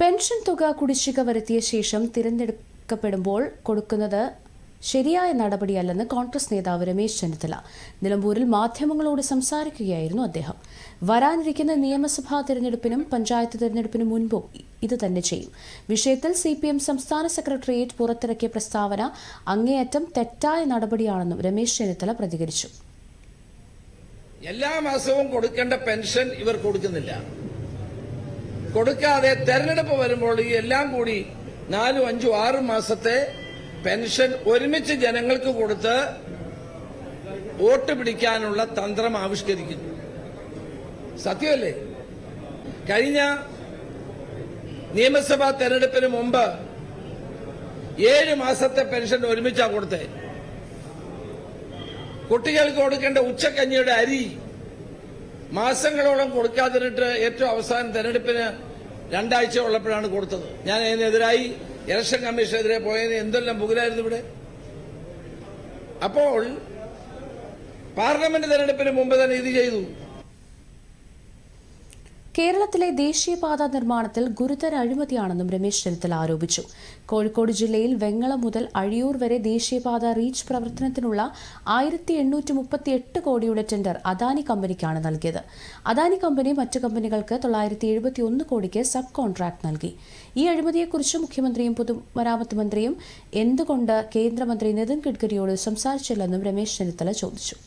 Pension തുക കുടിശ്ശിക വരുത്തിയ ശേഷം തിരഞ്ഞെടുക്കപ്പെടുമ്പോൾ കൊടുക്കുന്നത് ശരിയായ നടപടിയല്ലെന്ന് കോൺഗ്രസ് നേതാവ് രമേശ് ചെന്നിത്തല. നിലമ്പൂരിൽ മാധ്യമങ്ങളോട് സംസാരിക്കുകയായിരുന്നു അദ്ദേഹം. വരാനിരിക്കുന്ന നിയമസഭാ തിരഞ്ഞെടുപ്പിനും പഞ്ചായത്ത് തിരഞ്ഞെടുപ്പിനും മുൻപും ഇത് തന്നെ ചെയ്യും. വിഷയത്തിൽ സി പി എം സംസ്ഥാന സെക്രട്ടേറിയറ്റ് പുറത്തിറക്കിയ പ്രസ്താവന അങ്ങേയറ്റം തെറ്റായ നടപടിയാണെന്നും രമേശ് ചെന്നിത്തല പ്രതികരിച്ചു. എല്ലാ മാസവും കൊടുക്കേണ്ട പെൻഷൻ ഇവർ കൊടുക്കുന്നില്ല. കൊടുക്കാതെ തെരഞ്ഞെടുപ്പ് വരുമ്പോൾ ഈ എല്ലാം കൂടി നാലും അഞ്ചും ആറും മാസത്തെ പെൻഷൻ ഒരുമിച്ച് ജനങ്ങൾക്ക് കൊടുത്ത് വോട്ട് പിടിക്കാനുള്ള തന്ത്രം ആവിഷ്കരിക്കുന്നു. സത്യമല്ലേ? കഴിഞ്ഞ നിയമസഭാ തെരഞ്ഞെടുപ്പിന് മുമ്പ് ഏഴ് മാസത്തെ പെൻഷൻ ഒരുമിച്ചാണ് കൊടുത്തേ. കുട്ടികൾക്ക് കൊടുക്കേണ്ട ഉച്ചക്കഞ്ഞിയുടെ അരി മാസങ്ങളോളം കൊടുക്കാതിരുന്നിട്ട് ഏറ്റവും അവസാനം തെരഞ്ഞെടുപ്പിന് രണ്ടാഴ്ച ഉള്ളപ്പോഴാണ് കൊടുത്തത്. ഞാൻ അതിനെതിരായി ഇലക്ഷൻ കമ്മീഷനെതിരെ പോയതിന് എന്തെല്ലാം പുകലായിരുന്നു ഇവിടെ? അപ്പോൾ പാർലമെന്റ് തെരഞ്ഞെടുപ്പിന് മുമ്പ് തന്നെ ഇത് ചെയ്തു. കേരളത്തിലെ ദേശീയപാത നിർമ്മാണത്തിൽ ഗുരുതര അഴിമതിയാണെന്നും രമേശ് ചെന്നിത്തല ആരോപിച്ചു. കോഴിക്കോട് ജില്ലയിൽ വെങ്ങളം മുതൽ അഴിയൂർ വരെ ദേശീയപാത റീച്ച് പ്രവർത്തനത്തിനുള്ള ആയിരത്തി എണ്ണൂറ്റി മുപ്പത്തി എട്ട് കോടിയുടെ ടെൻഡർ അദാനി കമ്പനിക്കാണ് നൽകിയത്. അദാനി കമ്പനി മറ്റ് കമ്പനികൾക്ക് തൊള്ളായിരത്തി എഴുപത്തി ഒന്ന് കോടിക്ക് സബ് കോൺട്രാക്ട് നൽകി. ഈ അഴിമതിയെക്കുറിച്ച് മുഖ്യമന്ത്രിയും പൊതുമരാമത്ത് മന്ത്രിയും എന്തുകൊണ്ട് കേന്ദ്രമന്ത്രി നിതിൻ ഗഡ്കരിയോട് സംസാരിച്ചില്ലെന്നും രമേശ് ചെന്നിത്തല ചോദിച്ചു.